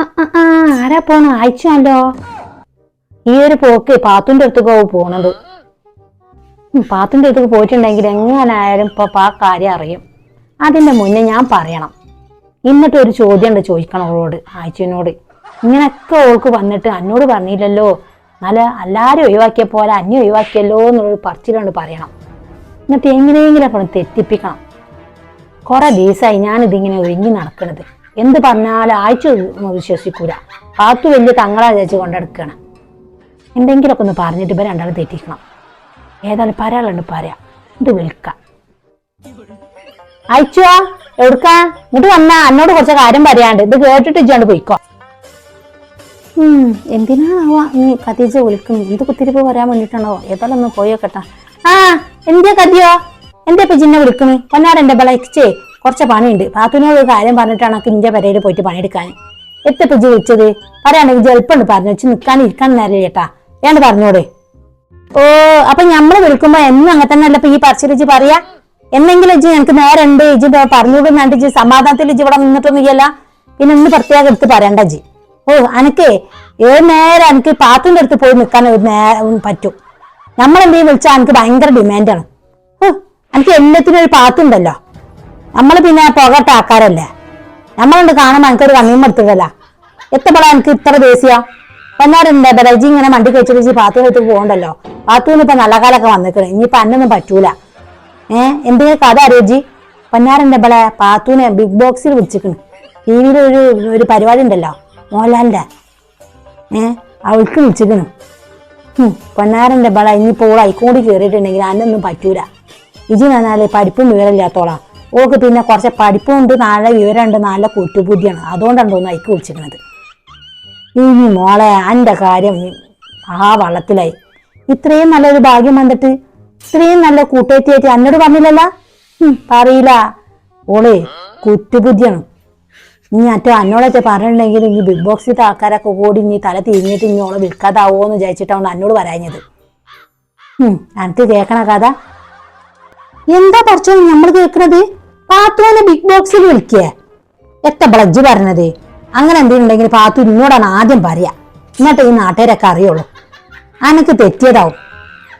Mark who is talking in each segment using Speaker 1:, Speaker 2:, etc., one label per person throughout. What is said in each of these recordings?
Speaker 1: ആരാ പോണ? അയച്ചാലോ ഈ ഒരു പോക്ക് പാത്തുന്റെ അടുത്തേക്ക് പോണത്. പാത്തുന്റെ അടുത്തേക്ക് പോയിട്ടുണ്ടെങ്കിൽ എങ്ങനായാലും ഇപ്പൊ ആ കാര്യം അറിയും. അതിന്റെ മുന്നേ ഞാൻ പറയണം. എന്നിട്ട് ഒരു ചോദ്യം ഉണ്ട് ചോദിക്കണം അവളോട് ആയിച്ചനോട്. ഇങ്ങനൊക്കെ ഓൾക്ക് വന്നിട്ട് അന്നോട് പറഞ്ഞില്ലല്ലോ. നല്ല എല്ലാവരും ഒഴിവാക്കിയ പോലെ അന്യ ഒഴിവാക്കിയല്ലോ എന്നുള്ളൊരു പറച്ചിലുണ്ട് പറയണം. എന്നിട്ട് എങ്ങനെയെങ്കിലും അപ്പോൾ തെറ്റിപ്പിക്കണം. കുറെ ദിവസമായി ഞാനിതിങ്ങനെ ഒരുങ്ങി നടക്കണത്. എന്ത് പറഞ്ഞാലും ആഴ്ച വിശ്വസിക്കൂല. പാത്തു വലിയ തങ്ങളാ ചേച്ചി കൊണ്ടെടുക്കണം. എന്തെങ്കിലുമൊക്കെ ഒന്ന് പറഞ്ഞിട്ട് ഇവ രണ്ടാളും തെറ്റിക്കണം. ഏതാണ് പരാളുണ്ട് പറയാ. ഇത് വിൽക്കാം അയച്ചുവാ എവിടുക്കാ? ഇങ്ങോട്ട് വന്നാ. അന്നോട് കുറച്ച് കാര്യം പറയാണ്ട് ഇത് കേട്ടിട്ട് ഇജ്ജാണ്ട് പോയിക്കോ. ഉം എന്തിനാ നീ കതീജ വിളിക്കുന്നു. എന്ത് കുത്തിരിപ്പ് പറയാൻ വേണ്ടിട്ടാണോ? ഏതായാലും ഒന്ന് പോയോക്കട്ടാ ആ എന്തിയാ കതിയോ? എന്താ ഇപ്പൊ ജിന്നെ വിളിക്കണ്? പൊന്നാരെന്റെ ബളച്ചേ കുറച്ച് പണിയുണ്ട്. പാത്തുനോട് കാര്യം പറഞ്ഞിട്ടാണ് എനിക്ക് ഇന്റെ പെരയിൽ പോയിട്ട് പണിയെടുക്കാൻ. എത്തപ്പോ ഇജ്ജ് വിളിച്ചത് പറയാണെങ്കിൽ എളുപ്പമുണ്ട് പറഞ്ഞു. വെച്ച് നിൽക്കാൻ ഇരിക്കാൻ നേരം ചേട്ടാ വേണ്ട പറഞ്ഞോടെ. ഓ അപ്പൊ ഞമ്മൾ വിളിക്കുമ്പോ എന്നും അങ്ങനെ തന്നെ അല്ല ഇപ്പൊ ഈ പറച്ചിൽ വെച്ച് പറയാ? എന്നെങ്കിലും ഇജ്ജ് ഞങ്ങൾക്ക് നേരെ ഉണ്ട് ഇജ്ജ് പറഞ്ഞുകൊണ്ട് ഇജ്ജ് സമാധാനത്തിൽ ഇജ്ജ് ഇവിടെ നിന്നിട്ടൊന്നുമില്ല പിന്നെ ഇന്ന് പ്രത്യേകം എടുത്ത് പറയണ്ട ഇജ്ജ്. ഓ അനക്കേ ഏത് നേരം എനിക്ക് പാത്തിന്റെ അടുത്ത് പോയി നിൽക്കാൻ പറ്റും. നമ്മളെന്തെങ്കിലും വിളിച്ചാൽ എനിക്ക് ഭയങ്കര ഡിമാൻഡാണ് ഓ എനിക്ക് എല്ലാത്തിനും ഒരു പാത്തുണ്ടല്ലോ. നമ്മൾ പിന്നെ പുകട്ട ആക്കാരല്ലേ നമ്മളുണ്ട് കാണുമ്പോൾ എനിക്കൊരു കണ്ണിയും എടുത്തിട്ടല്ല എത്തപ്പോഴാ എനിക്ക് ഇത്ര ദേശീയ വന്നാരുണ്ട് ബലജി ഇങ്ങനെ വണ്ടി കഴിച്ചിട്ട് പാത്തു എടുത്ത് പോകണ്ടല്ലോ. പാത്തുവിന് ഇപ്പൊ നല്ല കാലൊക്കെ വന്നിക്കണ് ഇനിയിപ്പൊ അന്നൊന്നും പറ്റൂല. ഏഹ് എന്തെങ്കിലും കഥ അറിയോജി പൊന്നാരന്റെ ബളെ പാത്തുവിനെ ബിഗ് ബോക്സിൽ വിളിച്ചിക്കണ് ടി വിയിൽ ഒരു ഒരു പരിപാടി ഉണ്ടല്ലോ മോഹൻലാലിന്റെ. ഏഹ് അവൾക്ക് വിളിച്ചിക്കണ് പൊന്നാരന്റെ ബള ഇനിയിപ്പോ ഓൾ അയിക്കൂടി കയറിയിട്ടുണ്ടെങ്കിൽ അന്നൊന്നും പറ്റൂല. ഇജി പറഞ്ഞാൽ പഠിപ്പും വിവരമില്ലാത്തോളാം. ഓക്ക് പിന്നെ കുറച്ച് പഠിപ്പുണ്ട് നല്ല വിവരമുണ്ട് നല്ല കുറ്റുബുദ്ധിയാണ് അതുകൊണ്ടാണ് തോന്നുന്നു അയക്ക് വിളിച്ചിരിക്കണത്. ഇനി മോളെ എന്റെ കാര്യം ആ വള്ളത്തിലായി. ഇത്രയും നല്ലൊരു ഭാഗ്യം വന്നിട്ട് ഇത്രയും നല്ല കൂട്ടേറ്റിയായിട്ട് എന്നോട് പറഞ്ഞില്ലല്ല? പറയില്ല. ഓളെ കുറ്റുബുദ്ധിയാണ് നീ അറ്റോ അന്നോടൊക്കെ പറഞ്ഞിട്ടുണ്ടെങ്കിൽ ഇനി ബിഗ് ബോക്സിലത്തെ ആൾക്കാരൊക്കെ കൂടി ഇനി തല തിരിഞ്ഞിട്ട് ഇനി ഓളെ വിൽക്കാതാവോ എന്ന് വിചാരിച്ചിട്ടാണ് എന്നോട് പറയാഞ്ഞത്. എനിക്ക് കേൾക്കണ കഥ? എന്താ പറച്ചോ നമ്മൾ കേൾക്കണത് പാത്തുവിനെ ബിഗ് ബോക്സിൽ വിളിക്കേ? എത്ര ബ്ലജ് പറഞ്ഞത്? അങ്ങനെ എന്തെങ്കിലും പാത്തു ഇന്നോടാണ് ആദ്യം പറയാ. എന്നിട്ട് ഈ നാട്ടുകാരൊക്കെ അറിയുള്ളൂ. അനക്ക് തെറ്റിയതാവും.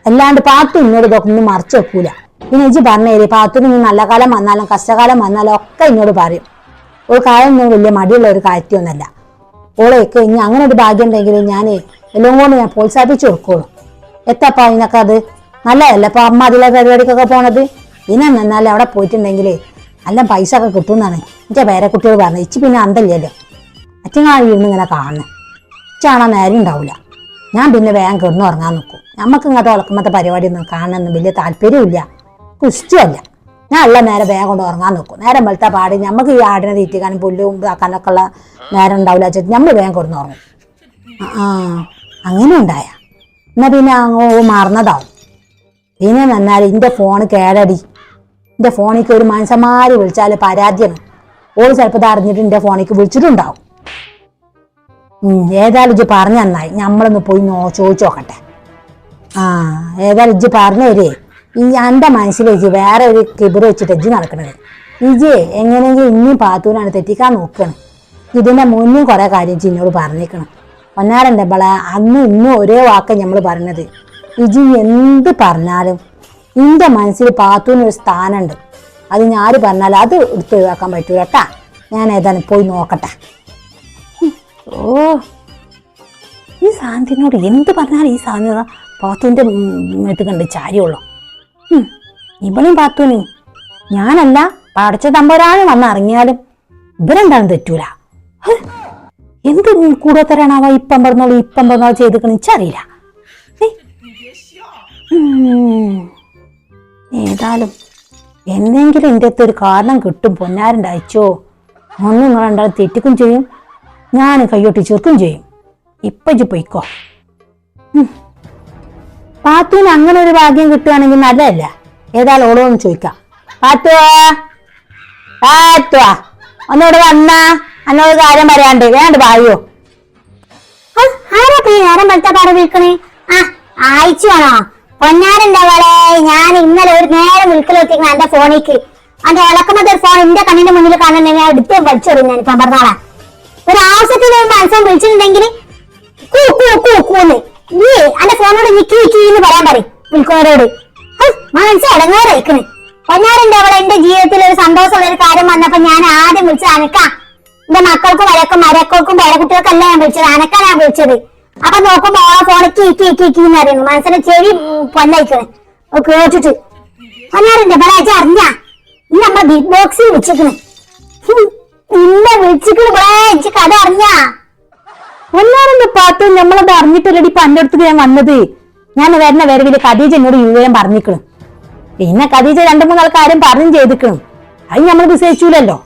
Speaker 1: അല്ലാണ്ട് പാത്തു ഇന്നോട് ഇതൊക്കെ ഒന്നും മറച്ചു വെക്കൂല. പിന്നെ ഇജ്ജ് പറഞ്ഞേരി പാത്തു നിന്ന് നല്ല കാലം വന്നാലും കഷ്ടകാലം വന്നാലും ഒക്കെ ഇന്നോട് പറയും. ഒരു കാര്യം ഒന്നും വലിയ മടിയുള്ള ഒരു കാര്യമൊന്നുമല്ല ഓളെയൊക്കെ ഇനി അങ്ങനെ ഒരു ഭാഗ്യം ഉണ്ടെങ്കിൽ ഞാൻ എല്ലാം കൊണ്ട് ഞാൻ പ്രോത്സാഹിപ്പിച്ചു കൊടുക്കുള്ളൂ എത്തപ്പാ ഇതിനൊക്കെ അത് നല്ലതല്ല? ഇപ്പൊ അമ്മ അതിലെ പരിപാടിക്കൊക്കെ പോണത്? ഇനി നന്നാലും അവിടെ പോയിട്ടുണ്ടെങ്കിൽ നല്ല പൈസ ഒക്കെ കിട്ടുമെന്നാണ് എന്റെ പേരക്കുട്ടികൾ പറഞ്ഞത്. ഇച്ചി പിന്നെ അന്തല്ലല്ലോ അച്ഛനാൾ ഇരുന്ന് ഇങ്ങനെ കാണുന്നത് ഇച്ചാണാ നേരം ഉണ്ടാവില്ല ഞാൻ പിന്നെ വേഗം കിടന്നു ഉറങ്ങാൻ നിൽക്കും നമുക്ക് ഇങ്ങനത്തെ ഉളക്കുമ്പത്തെ പരിപാടി ഒന്നും കാണാനൊന്നും വലിയ താല്പര്യമില്ല കുസ്റ്റുമല്ല ഞാൻ ഉള്ള നേരെ വേഗം കൊണ്ട് ഉറങ്ങാൻ നിൽക്കും നേരം വെളുത്ത പാടി. നമുക്ക് ഈ ആടിനെ തീറ്റിക്കാനും പുല്ലും ഇതാക്കാനൊക്കെ ഉള്ള നേരം ഉണ്ടാവില്ല വെച്ചിട്ട് നമ്മൾ വേഗം കിടന്ന് ഉറങ്ങും. ആ അങ്ങനെ ഉണ്ടായ. എന്നാ പിന്നെ അങ്ങോ മറന്നതാവും. പിന്നെ നന്നാൽ എന്റെ ഫോൺ കേടടി. എന്റെ ഫോണിക്ക് ഒരു മനുഷ്യന്മാര് വിളിച്ചാൽ പരാതിയാണ്. ഓൾ ചിലപ്പോൾ അറിഞ്ഞിട്ട് എന്റെ ഫോണിക്ക് വിളിച്ചിട്ടുണ്ടാവും. ഏതായാലും ഇജ്ജ് പറഞ്ഞു നന്നായി നമ്മളൊന്ന് പോയി നോ ചോദിച്ചു നോക്കട്ടെ. ആ ഏതായാലും ഇജ്ജ് പറഞ്ഞു തരേ. ഈ എന്റെ മനസ്സിൽ ഇജ്ജ് വേറെ ഒരു കിബിറ് വെച്ചിട്ട് ഇജ്ജ് നടക്കണത്. ഇജ്ജ് എങ്ങനെയെങ്കിലും ഇനിയും പാത്തൂനാണ് തെറ്റിക്കാൻ നോക്കണം. ഇതിന്റെ മുന്നും കുറെ കാര്യം ചിന്നോട് പറഞ്ഞേക്കണം. പൊന്നാരന്റെ ബള അന്നും ഇന്നും ഒരേ വാക്ക നമ്മൾ പറഞ്ഞത് ഇജി എന്ത് പറഞ്ഞാലും എന്റെ മനസ്സിൽ പാത്തൂന് ഒരു സ്ഥാനമുണ്ട്. അത് ഞാൻ പറഞ്ഞാൽ അത് എടുത്ത് ഒഴിവാക്കാൻ പറ്റൂല കേട്ടാ. ഞാൻ ഏതാനും പോയി നോക്കട്ടെ. ഓ. ഈ സാന്തിനോട് എന്ത് പറഞ്ഞാലും ഈ സാന്തി പാത്തുവിന്റെ മേത്ത് കണ്ട് ചാരിയുള്ളൂ. ഇവളും പാത്തുവിന് ഞാനല്ല പടച്ച തമ്പൊരാൾ വന്നിറങ്ങിയാലും ഇവരെന്താണ് തെറ്റൂല? എന്ത് കൂടത്തരാണാവ ഇപ്പം പറഞ്ഞോളൂ ഇപ്പം പറഞ്ഞോളൂ ചെയ്തിക്കണെന്ന്. ഉം. ഏതായാലും എന്തെങ്കിലും എന്റെ അടുത്ത് ഒരു കാരണം കിട്ടും പൊന്നാരന്റെ അയച്ചോ ഒന്നും നിങ്ങൾ രണ്ടാൾ തെറ്റിക്കും ചെയ്യും ഞാൻ കയ്യോട്ടി ചെറുക്കും ചെയ്യും. ഇപ്പൊ ഇജ്ജ് പൊയ്ക്കോ. പാത്തുവിന് അങ്ങനെ ഒരു ഭാഗ്യം കിട്ടുകയാണെങ്കിൽ നല്ലതല്ല. ഏതായാലും ഓളോന്ന് ചോദിക്കാം. പാത്തുവാ പാത്തുവാ ഒന്നോട് വന്നാ അന്നോട് കാര്യം പറയാണ്ട് വേണ്ട പായോ
Speaker 2: ആരാ നേരം വെളുത്ത വിൽക്കണേ ആ ആയിച്ചാണോ പൊന്നാരന്റെ അവളെ ഞാൻ ഇന്നലെ ഒരു നേരം വിൽക്കലെത്തിക്കണം എന്റെ ഫോണിക്ക് അന്റെ ഇളക്കുന്നത് ഒരു ഫോൺ എന്റെ കണ്ണിന്റെ മുന്നിൽ കാണുന്ന ഞാൻ എടുത്ത് വലിച്ചെറിയും ഞാൻ ഇപ്പം പറഞ്ഞോളാം. ഒരു ആവശ്യത്തിന് മത്സരം വിളിച്ചിട്ടുണ്ടെങ്കിൽ നീ അന്റെ ഫോണോട് നിക്കി നിക്കി എന്ന് പറയാൻ പറയും. വിൽക്കുന്നവരോട് മനസ്സ് ഇടങ്ങാറയിക്കണ് പൊന്നാരന്റെ അവളെ? എന്റെ ജീവിതത്തിൽ ഒരു സന്തോഷമുള്ള ഒരു കാര്യം വന്നപ്പോ ഞാൻ ആദ്യം വിളിച്ചത് അനക്ക. എന്റെ മക്കൾക്കും വരക്കും മരക്കൾക്കും പേരക്കുട്ടികൾക്കല്ല ഞാൻ വിളിച്ചത്. അനക്ക ഞാൻ വിളിച്ചത്. അപ്പൊ നോക്കുമ്പോ ആ ഫോണിൽ കീ കീ കീ കീ എന്ന് പറയുന്നു. ചെവി പൊന്നയിക്കണ്. കേട്ടിട്ട്. പൊന്നാറിന്റെ അച്ഛൻ അറിഞ്ഞ? ഇന്ന് നമ്മ ബിഗ് ബോക്സിൽ വിളിച്ചിക്കണ് ഇന്നെ വിളിച്ചിക്കണ് ഇജ്ജ് കഥ അറിഞ്ഞ?
Speaker 1: ഒന്നാരെന്റെ പാട്ട് നമ്മളത് അറിഞ്ഞിട്ടല്ലടി ഇപ്പൊ എന്റെ അടുത്ത് ഞാൻ വന്നത്. ഞാൻ വരുന്ന വരവിൽ ഖദീജ എന്നോട് ഈ പറഞ്ഞിക്കണം പിന്നെ ഖദീജ രണ്ടു മൂന്നാൾ കാര്യം പറഞ്ഞു ചെയ്തിക്കണം അത് നമ്മൾ വിശ്വസിച്ചൂലല്ലോ.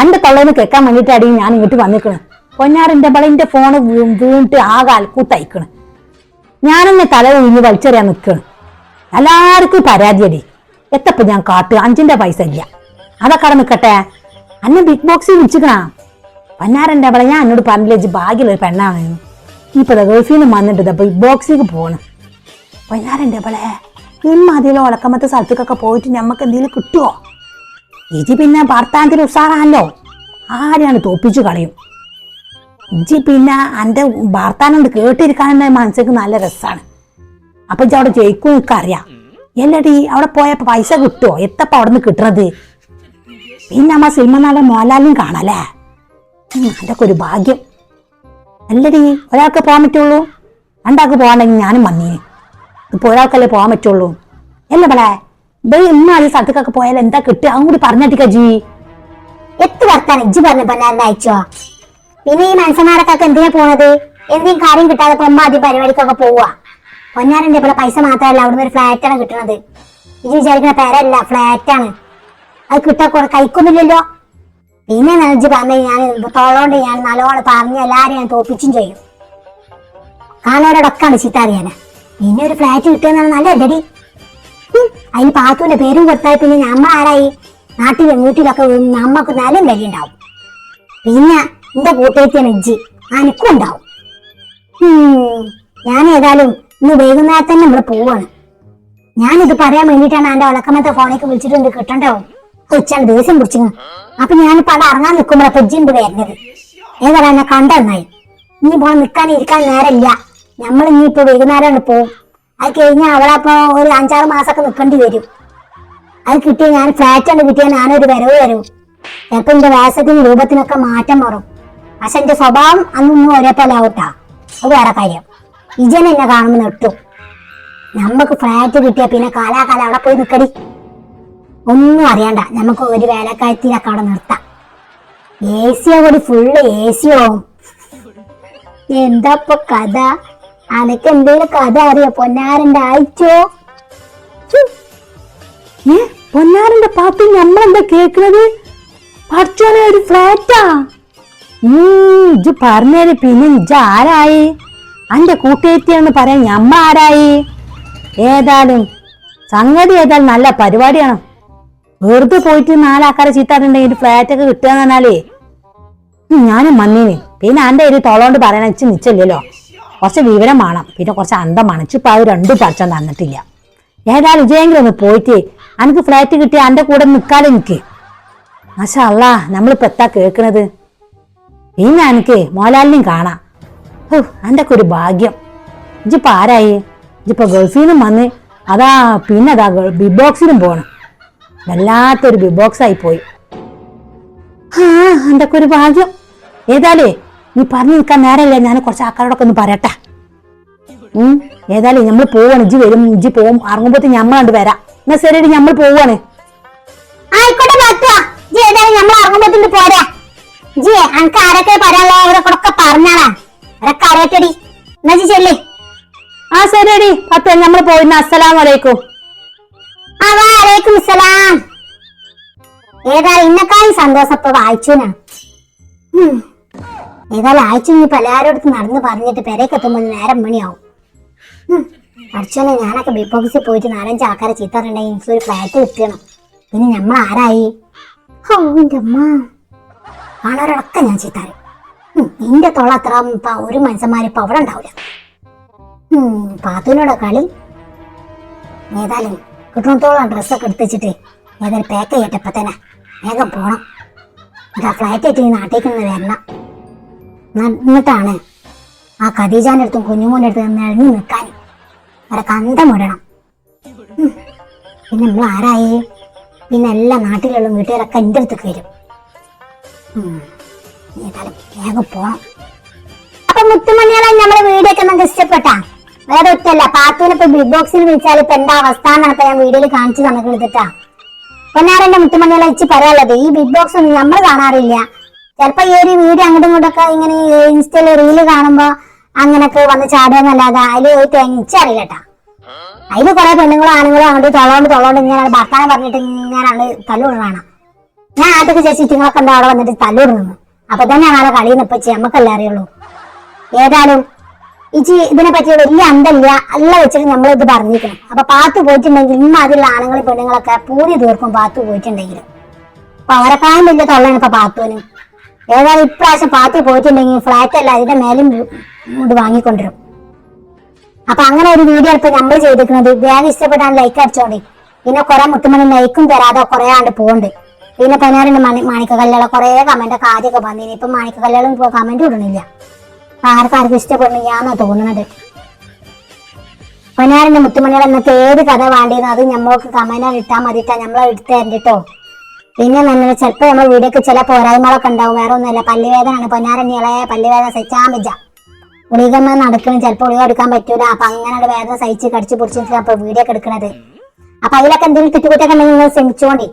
Speaker 1: അന്റെ തൊള്ളേന്ന് കേൾക്കാൻ വേണ്ടിയിട്ടാടി ഞാൻ ഇങ്ങോട്ട് വന്നിക്കണ് പൊന്നാറിന്റെ ബളന്റെ ഫോണ് വീണിട്ട് ആകെ അൽക്കൂത്തയക്കണ് ഞാനെന്നെ തല ഒഴിഞ്ഞ് വലിച്ചെറിയാൻ നിൽക്കണ് എല്ലാവർക്കും പരാതിയടി. എത്തപ്പോ ഞാൻ കാട്ട്? അഞ്ചിന്റെ പൈസ ഇല്ല. അതൊക്കെ നിൽക്കട്ടെ അന്നെ ബിഗ് ബോക്സിൽ വിളിച്ചിക്കണാ? പൊന്നാറിന്റെ അവളെ ഞാൻ എന്നോട് പറഞ്ഞില്ല ഇജ്ജ് ഭാഗ്യമുള്ള ഒരു പെണ്ണാണ്. ഇപ്പൊ ഗൾഫിൽ നിന്ന് വന്നിട്ട് ബിഗ് ബോക്സിലേക്ക് പോണ്. പൊന്നാറിന്റെ അവളെ ഇമ്മാതിലോ ഒളക്കമത്തെ സ്ഥലത്തേക്കൊക്കെ പോയിട്ട് ഞമ്മക്ക് എന്തെങ്കിലും കിട്ടുമോ ഇജി പിന്നെ ഭർത്താനത്തിന് ഉത്സാഹമല്ലോ ആരെയാണ് തോപ്പിച്ചു കളയും? ഇജി പിന്നെ എന്റെ വാർത്താനുണ്ട് കേട്ടിരിക്കാൻ മനസ്സിലേക്ക് നല്ല രസമാണ് അപ്പൊ ഇഞ്ചി അവിടെ ജയിക്കും എനിക്കറിയാം. എല്ലടി അവിടെ പോയപ്പോ പൈസ കിട്ടുമോ എത്തപ്പോ അവിടെ നിന്ന് കിട്ടണത്? പിന്നെ നമ്മ സിനിമ നാളെ മോഹൻലാലിനും കാണാല്ലേ? എന്റെ ഒരു ഭാഗ്യം. അല്ലടി ഒരാൾക്ക് പോകാൻ പറ്റുള്ളൂ? രണ്ടാൾക്ക് പോകണമെങ്കിൽ ഞാനും വന്നീന്. ഇപ്പൊ ഒരാൾക്കല്ലേ പോകാൻ പറ്റുള്ളൂ? അല്ല ബളെ ഇത് ഇന്ന് ആ സ്ഥലത്തേക്കൊക്കെ പോയാൽ എന്താ കിട്ടുക? കൂടി പറഞ്ഞിട്ടിക്ക ജി
Speaker 2: എത്ര വർത്താനം? ഇജ്ജ് പറഞ്ഞ പൊന്നാരനെ അയച്ചോ പിന്നെ ഈ മനുഷ്യന്മാരൊക്കെ എന്തിനാ പോണത്? എന്തെങ്കിലും കാര്യം കിട്ടാതെ ആദ്യം പരിപാടിക്കൊക്കെ പോവാ. പൊന്നാരന്റെ ഇവിടെ പൈസ മാത്രമല്ല അവിടുന്ന് ഒരു ഫ്ലാറ്റ് ആണ് കിട്ടുന്നത് ഇത് വിചാരിക്കുന്ന പേരല്ല ഫ്ലാറ്റ് ആണ് അത് കിട്ടാ കുറെ കൈക്കൊന്നില്ലല്ലോ പിന്നെ നനജ് പറഞ്ഞ ഞാൻ തോളോണ്ട് ഞാൻ നല്ലോണം പറഞ്ഞ് എല്ലാവരും ഞാൻ തോപ്പിച്ചും ചെയ്യും. കാണുന്നവരോടൊക്കെയാണ് ചീത്ത അറിയാന് പിന്നെ ഒരു ഫ്ലാറ്റ് കിട്ടുന്ന നല്ല എന്തടി അതിന് പാത്തുവിന്റെ പേരും കൊടുത്താൽ പിന്നെ നമ്മൾ ആരായി നാട്ടിലും വീട്ടിലൊക്കെ നമ്മക്ക് നല്ല വിലയുണ്ടാവും പിന്നെ എന്റെ കൂട്ടേത്തിയാണ് ഇജ്ജി. അനക്കും ഉണ്ടാവും ഞാൻ ഏതായാലും ഇന്ന് വൈകുന്നേരം തന്നെ നമ്മൾ പോവാണ്. ഞാനിത് പറയാൻ വേണ്ടിയിട്ടാണ് എന്റെ വളക്കമത്തെ ഫോണേക്ക് വിളിച്ചിട്ടുണ്ട് കിട്ടണ്ടാവും ഉച്ചാണ് ദേഷ്യം പിടിച്ചു അപ്പൊ ഞാനിപ്പോ അവിടെ ഇറങ്ങാൻ നിൽക്കുമ്പോഴാ ഇജ്ജിണ്ട് വരുന്നത് ഏതായാലും എന്നെ കണ്ടെന്നായി ഇനി പോകാൻ നിൽക്കാൻ ഇരിക്കാൻ നേരമില്ല. നമ്മൾ ഇപ്പൊ വൈകുന്നേരമാണ് പോവും. അത് കഴിഞ്ഞാൽ അപ്പൊ ഒരു അഞ്ചാറ് മാസമൊക്കെ നിൽക്കേണ്ടി വരും. അത് കിട്ടിയ ഞാൻ ഫ്ലാറ്റ് ആണ് കിട്ടിയ ഞാനൊരു വരവ് വരും ചിലപ്പോൾ എന്റെ വേഷത്തിനും രൂപത്തിനൊക്കെ മാറ്റം മാറും. എന്റെ സ്വഭാവം അന്നൊന്നും ഒരേപോലെ ആവട്ടാ. അത് വേറെ കാര്യം. ഇജൻ എന്നെ കാണുമ്പോൾ നെട്ടും നമുക്ക് ഫ്ലാറ്റ് കിട്ടിയ പിന്നെ കാലാകാലം അവിടെ പോയി നിൽക്കടി ഒന്നും അറിയണ്ട. നമുക്ക് ഒരു വേലക്കാലത്തിലൊക്കെ അവിടെ നിർത്താം. എ സിയോ കൂടി ഫുള്ള് എ സിയോ എന്താ ഇപ്പൊ കഥ? അനക്ക് എന്തേലും കഥ അറിയോ? പൊന്നാരന്റെ ആയിച്ചോ?
Speaker 1: ഏ? പൊന്നാരന്റെ പാത്തു നമ്മളെന്താ കേക്കുന്നത് പഠിച്ചോനെ ഒരു ഫ്ലാറ്റാ ഇജ്ജ് പറഞ്ഞേര് പിന്നെ ഇജ്ജ് ആരായി? അന്റെ കൂട്ടുകാരിയാണെന്ന് പറയാൻ ഞമ്മ ആരായി? ഏതായാലും സംഗതി ഏതായാലും നല്ല പരിപാടിയാണ്. വെറുതെ പോയിട്ട് നാലാക്കാരെ ചീത്താറുണ്ടെങ്കിൽ ഫ്ലാറ്റ് ഒക്കെ കിട്ടുക എന്ന് പറഞ്ഞാലേ ഞാനും മന്നീന് പിന്നെ അന്റെ ഒരു തോളോണ്ട് പറയണ വെച്ച് നിച്ചല്ലോ കുറച്ച് വിവരം വേണം പിന്നെ കുറച്ച് അന്തം വേണം. ഇപ്പം അത് രണ്ടും പറിച്ചാൻ തന്നിട്ടില്ല ഏതായാലും വിജയെങ്കിലും ഒന്ന് പോയിട്ട് എനിക്ക് ഫ്ലാറ്റ് കിട്ടിയ എന്റെ കൂടെ നിൽക്കാതെ നിക്ക് മാഷാ അല്ല നമ്മളിപ്പോ എത്താ കേക്കണത് പിന്നെ എനിക്ക് മോലാലിനെയും കാണാം. ഓ എന്റെ ഒക്കെ ഒരു ഭാഗ്യം. ഇജിപ്പോൾ ആരായി? ഇജിപ്പോൾ ഗൾഫിൽ നിന്നും വന്ന് അതാ പിന്നെ അതാ ബിഗ് ബോക്സിനും പോണം. വല്ലാത്തൊരു ബിഗ് ബോക്സ് ആയി പോയി. ആ എന്റെ ഒക്കെ ഒരു ഭാഗ്യം. ഏതാലേ നീ പറഞ്ഞു നിൽക്കാൻ നേരമല്ലേ. ഞാൻ കുറച്ച് ആൾക്കാരോടൊക്കെ ഒന്ന് പറയട്ടെ. ഏതായാലും നമ്മൾ പോവാണ്. ഇജ്ജ് വരും ഇജ്ജ് പോവും. ഇറങ്ങുമ്പോഴത്തെ നമ്മൾ കണ്ട് വരാം. എന്നാ ശരി നമ്മൾ പോവാണ്.
Speaker 2: ആയിക്കോട്ടെ ഞമ്മൾ ഇറങ്ങുമ്പോത്തിന് പോരാ. ജി അനക്ക് ആരൊക്കെ പറയാനുള്ള അവരെ ഒക്കെ പറഞ്ഞാളാ അവരൊക്കെ അറിയട്ടടി. എന്നാ ചെല്ലേ.
Speaker 1: ആ ശരിയടി. പത്ത് നമ്മൾ പോയിന്ന് അസ്സലാമലൈക്കും
Speaker 2: ആ വാലേക്കും സലാം ഏതായാലും ഇന്നക്കായും. ഏതായാലും ആഴ്ച ഇനി പലരോടത്ത് നടന്ന് പറഞ്ഞിട്ട് പെരേക്ക് എത്തുമ്പോൾ നേരം മണിയാവും. പഠിച്ചോനെ ഞാനൊക്കെ ബിഗ് ബോക്സിൽ പോയിട്ട് നാലഞ്ച് ആൾക്കാരെ ചീത്തറുണ്ടെങ്കിൽ എനിക്ക് ഒരു ഫ്ലാറ്റ് കിട്ടണം. പിന്നെ നമ്മൾ ആരായി ഓ എന്റെ അമ്മ. കാണാറൊക്കെ ഞാൻ ചീത്താറ്. നിന്റെ തൊള്ള അത്ര ഒരു മനുഷ്യന്മാരിപ്പോ അവിടെ ഉണ്ടാവില്ല പാത്തുവിനോടെ കളി. ഏതായാലും കിട്ടുന്നിടത്തോളം ഡ്രസ്സൊക്കെ എടുത്തിച്ചിട്ട് ഏതായാലും പാക്ക് ചെയ്യട്ടെ ഇപ്പൊ തന്നെ. വേഗം പോണം. ഇതാ ഫ്ലൈറ്റ് ആയിട്ട് ഈ നാട്ടിൽ നിന്ന് വരണം. എന്നിട്ടാണ് ആ ഖദീജാന്റെ അടുത്തും കുഞ്ഞുമോന്റെ അടുത്തും ഇറങ്ങി നിൽക്കാൻ. അവരെ കന്തമിടണം. പിന്നെ നമ്മൾ ആരായി പിന്നെ എല്ലാ നാട്ടിലുള്ള വീട്ടുകാരൊക്കെ എന്റെ അടുത്തേക്ക് വരും. വേഗം പോണം. അപ്പൊ മുത്തുമണികളെ നമ്മുടെ വീഡിയോ ഒക്കെ നമുക്ക് ഇഷ്ടപ്പെട്ടാ? വേറെ ഒറ്റല്ല പാത്തുവിനെ ഇപ്പൊ ബിഗ് ബോക്സിൽ വിളിച്ചാൽ ഇപ്പൊ എന്താ അവസ്ഥ എന്നാണ് ഞാൻ വീഡിയോയിൽ കാണിച്ചു തന്നിട്ട് പൊന്നാരന്റെ മുത്തുമണികളെ വെച്ച് പറയാനുള്ളത് ഈ ബിഗ് ബോക്സ് ഒന്നും നമ്മൾ കാണാറില്ല. ചിലപ്പോ ഈ ഒരു വീഡിയോ അങ്ങോട്ടും ഇങ്ങോട്ടൊക്കെ ഇങ്ങനെ ഇൻസ്റ്റയിൽ റീൽ കാണുമ്പോ അങ്ങനൊക്കെ വന്ന് ചാടുകയെന്നല്ലാതെ അതിൽ തെങ്ങിച്ചറിയില്ല കേട്ടാ. അതിൽ കുറെ പെണ്ണുങ്ങളും ആണുങ്ങളും അങ്ങോട്ട് തൊള്ളോണ്ട് തൊള്ളോണ്ട് ഇങ്ങനെ ഭർത്താനം പറഞ്ഞിട്ട് ഇങ്ങനെയാണ് തല്ലുകൊള്ളണം ഞാൻ ആദ്യമൊക്കെ ചേച്ചി നിങ്ങളൊക്കെ എന്താ അവിടെ വന്നിട്ട് തല്ലുകൊടുന്നു അപ്പൊ തന്നെ ആളെ കളിയിൽ ഇപ്പൊ നമുക്കല്ലേ അറിയുള്ളൂ. ഏതായാലും ഇച്ചി ഇതിനെ പറ്റി വലിയ അന്തല്ല അല്ല വെച്ചിട്ട് നമ്മൾ ഇത് പറഞ്ഞിരിക്കണം. അപ്പൊ പാത്ത് പോയിട്ടുണ്ടെങ്കിൽ ഇന്ന് അതിലുള്ള ആണുങ്ങളും പെണ്ണുങ്ങളൊക്കെ പൂരി തീർക്കും പാത്ത് പോയിട്ടുണ്ടെങ്കിൽ അപ്പൊ അവരെക്കാളും വലിയ തൊള്ളയാണ് ഇപ്പൊ പാത്തുവിന്. ഏതായാലും ഇപ്രാവശ്യം പാത്തി പോയിട്ടുണ്ടെങ്കിൽ ഫ്ലാറ്റ് അല്ല അതിന്റെ മേലും ഇത് വാങ്ങിക്കൊണ്ടിരും. അപ്പൊ അങ്ങനെ ഒരു വീഡിയോ ഇപ്പൊ നമ്മൾ ചെയ്തിരിക്കുന്നത്. വേഗം ഇഷ്ടപ്പെട്ടാൽ ലൈക്ക് അടിച്ചോണ്ടി. പിന്നെ കുറെ മുത്തുമണി ലൈക്കും തരാതെ കുറെ ആണ്ട് പോണ്ട് പിന്നെ പതിനാറിന്റെ മണി മാണിക്ക കല്യാണം കുറെ കമന്റ് ഒക്കെ ആദ്യമൊക്കെ വന്നിനി ഇപ്പൊ മാണിക്ക കല്യാണം ഇപ്പൊ കമന്റ് ഇടണില്ല ആർക്കാർക്കും ഇഷ്ടപ്പെടുന്നില്ലാന്നാ തോന്നുന്നത്. പതിനാറിന്റെ മുത്തുമണികൾ എന്നൊക്കെ ഏത് കഥ വേണ്ടിയെന്ന് അത് നമ്മൾക്ക് കമന്റ് ഇട്ടാൽ മതിട്ടാ. നമ്മളെ എടുത്ത് തരണ്ടിട്ടോ. പിന്നെ നല്ല ചിലപ്പോ നമ്മൾ വീടേക്ക് ചില പോരായ്മകളൊക്കെ ഉണ്ടാവും. വേറെ ഒന്നുമില്ല. പല്ലുവേദനയാണ് പൊന്നാരണ്ണികളെ പല്ലുവേദന സഹിച്ചാൻ പറ്റാം ഗുളികമ്മ നടക്കണം ചിലപ്പോൾ ഗുളിക എടുക്കാൻ പറ്റൂല. അപ്പൊ അങ്ങനെ വേദന സഹിച്ച് കടിച്ചു പൊടിച്ചിട്ട് അപ്പൊ വീടൊക്കെ എടുക്കണത്. അപ്പൊ അതിലൊക്കെ എന്തെങ്കിലും തെറ്റുകുറ്റൊക്കെ ഉണ്ടെങ്കിൽ നിങ്ങൾ ശ്രമിച്ചോണ്ടി.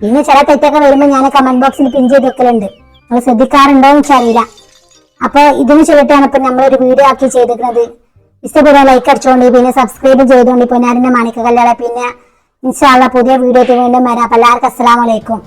Speaker 2: പിന്നെ ചില തെറ്റൊക്കെ വരുമ്പോൾ ഞാൻ കമന്റ് ബോക്സിൽ പിൻ ചെയ്ത് വെക്കലുണ്ട്. നിങ്ങൾ ശ്രദ്ധിക്കാറുണ്ടോ എന്ന് വെച്ചറിയില്ല അപ്പൊ ഇതിന് ചെയ്തിട്ടാണ് ഇപ്പൊ നമ്മളൊരു വീഡിയോ ആക്കി ചെയ്തിരിക്കുന്നത് ഇഷ്ടപ്പെടുക ലൈക്ക് അടിച്ചുകൊണ്ട് പിന്നെ സബ്സ്ക്രൈബ് ചെയ്തുകൊണ്ട് പൊന്നാരിന്റെ മാണിക്ക കല്യാണം പിന്നെ ഇൻഷാള്ള പുതിയ വീഡിയോ വീണ്ടും വരാം. അപ്പൊ എല്ലാവർക്കും അസ്സലാമലൈക്കും